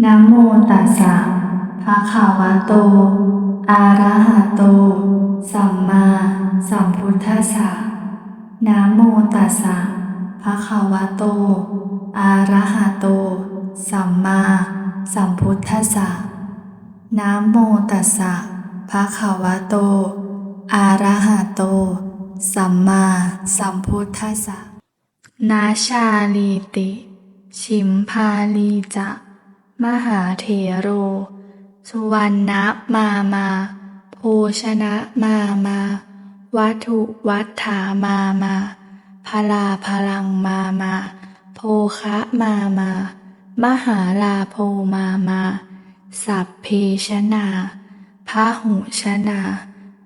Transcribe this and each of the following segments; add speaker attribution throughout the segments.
Speaker 1: นะโมตัสสะภะคะวะโต อะระหะโต สัมมาสัมพุทธัสสะนะโมตัสสะภะคะวะโต อะระหะโต สัมมาสัมพุทธัสสะนะโมตัสสะภะคะวะโต อะระหะโต สัมมาสัมพุทธัสสะนาชาลีติ ชิมพาลีจะ มหาเถโร สุวรรณมามา โภชนะมามา วัตถุวัฏฐามามาพลาพลังมามา โภคะมามา มหาลาโพมามา สัพเพชนาพาหุชนา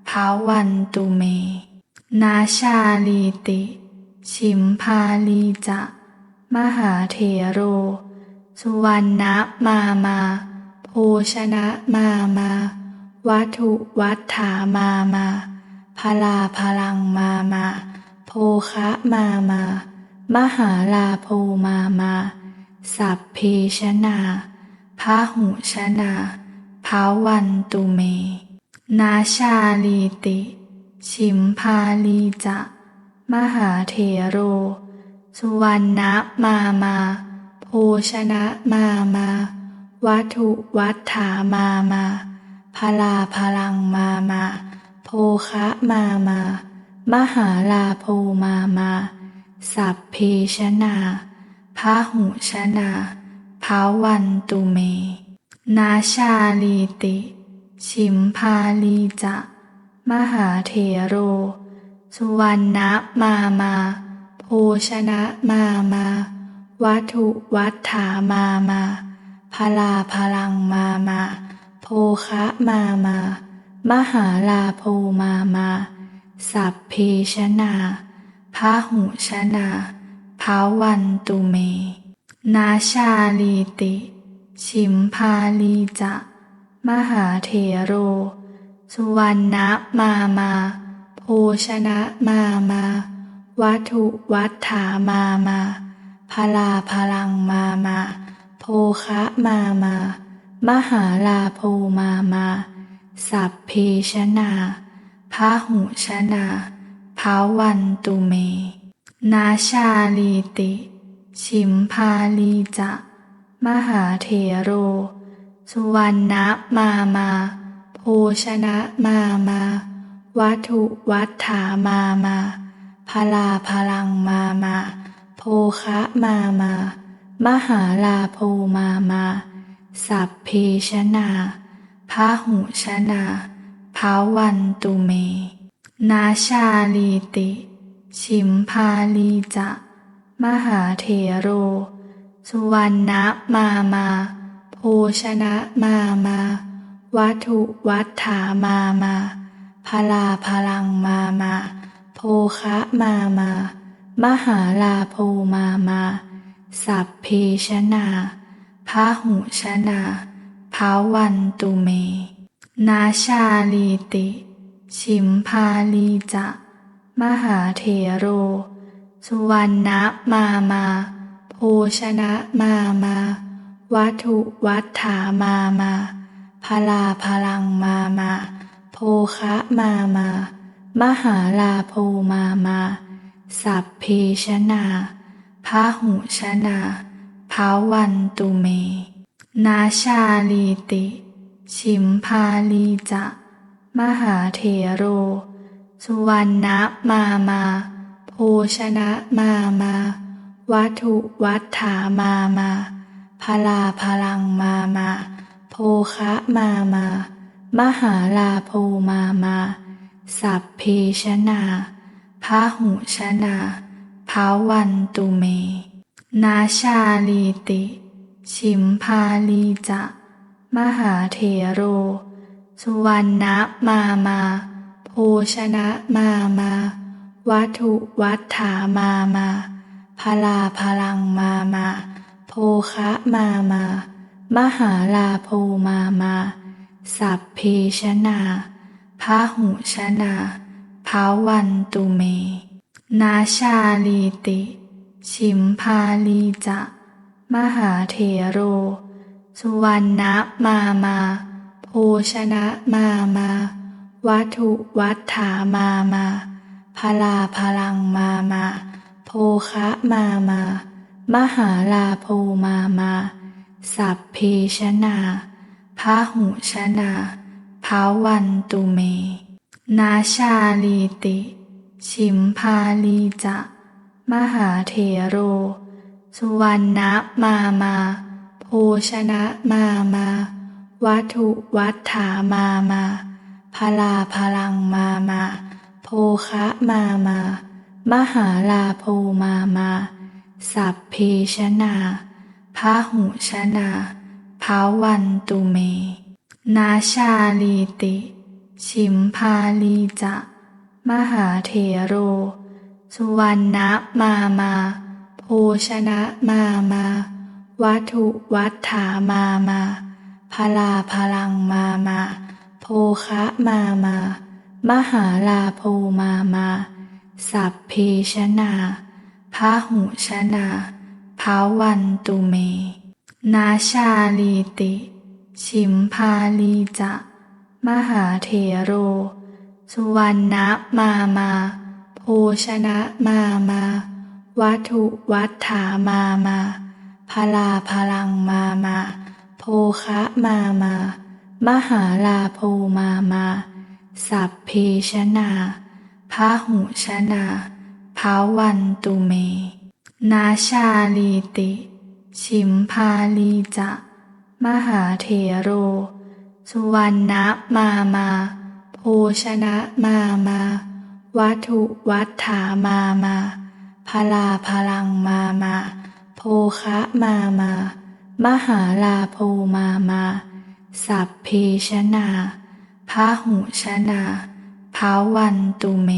Speaker 1: ภาวันตุเม นาชาลีติ ชิมพาลีจะ มหาเถโร สุวรรณมามา โภชนะมามา วัตถุวัฏฐามามาพลาพลังมามา โภคะมามา มหาลาโพมามา สัพเพชนาพาหุชนาภาวันตุเม นาชาลีติ ชิมพาลีจะ มหาเถโร สุวรรณมามา โภชนะมามา วัตถุวัฏฐามามาพลาพลังมามา โภคะมามา มหาลาโพมามา สัพเพชนาพาหุชนาภาวันตุเม นาชาลีติ ชิมพาลีจะ มหาเถโร สุวรรณมามา โภชนะมามา วัตุวัฏฐามามาพลาพลังมามาโภคะมามา มหาลาโพมามา สัพเพชนาพาหุชนาภาวันตุเม นาชาลีติ ชิมพาลีจะ มหาเถโร สุวรรณมามา โภชนะมามา วัตุวัฏฐามามา พลาพลังมามา โภคะมามา มหาลาโพมามา สัพเพชนาพาหุชนาภาวันตุเม นาชาลีติ ชิมพาลีจะ มหาเถโร สุวรรณมามา โภชนะมามา วัตถุวัฏฐามามาพลาพลังมามา คะมา มา มหาลาโพมามา สัพเพชนาพาหุชนาภาวันตุเม นาชาลีติ ชิมพาลีจะ มหาเถโร สุวรรณมามา โภชนะมามา วัตถุวัฏฐามามาพลาพลังมามาโภคะมามาม มหาลาโพมามา สัพเพชนาพาหุชนาภาวันตุเม นาชาลีติ ชิมพาลีจะ มหาเถโร สุวรรณมามา โภชนะมามา วัตุวัฏฐามามาพลาพลังมามาโภคะมามา มหาลาโพมามา สัพเพชนาพาหุชนาภาวันตุเม นาชาลีติ ชิมพาลีจะ มหาเถโร สุวรรณมามา โภชนะมามา วัตถุวัฏฐามามาพลาพลังมามา โภคะมามา มหาลาโพมามา สัพเพชนา พาหุชนาภาวันตุเม นาชาลีติ ชิมพาลีจะ มหาเถโร สุวรรณมามา โภชนะมามา วัตถุวัฏฐามามาพลาพลังมามา โภคะมามา มหาลาโพมามา สัพเพชนาพาหุชนา ภาวันตุเม นาชาลีติ ชิมพาลีจะ มหาเถโร สุวรรณมามา โภชนะมามา วัตถุวัฏฐามามาพลาพลังมามา โภคะมามา มหาลาโภมามา สัพเพชนาพาหุชนาภาวันตุเม นาชาลีติ ชิมพาลีจะ มหาเทโร สุวรรณมามา โภชนะมามา วัตถุวัฏฐามามาพลาพลังมามา โภคะมามา มหาลาโภมามา สัพเพชนาพาหุชนาภาวันตุเม นาชาลีติ ชิมพาลีจะ มหาเทโร สุวรรณมามา โภชนะมามา วัตถุวัฏฐามามาพลาพลังมามา โภคะมามา มหาลาโภมามา สัพเพชนาพาหุชนาภาวันตุเม นาชาลีติ ชิมพาลีจะ มหาเทโร สุวรรณมามา โภชนะมามา วัตถุวัฏฐามามาพลาพลังมามา โภคะมามา มหาลาโภมามา สัพเพชนาพาหุชนาภาวันตุเม นาชาลีติ ชิมพาลีจะ มหาเทโร สุวรรณมามา โภชนะมามา วัตถุวัฏฐามามาพลาพลังมามา โภคะมามา มหาลาโภมามา สัพเพชนาพาหุชนาภาวันตุเม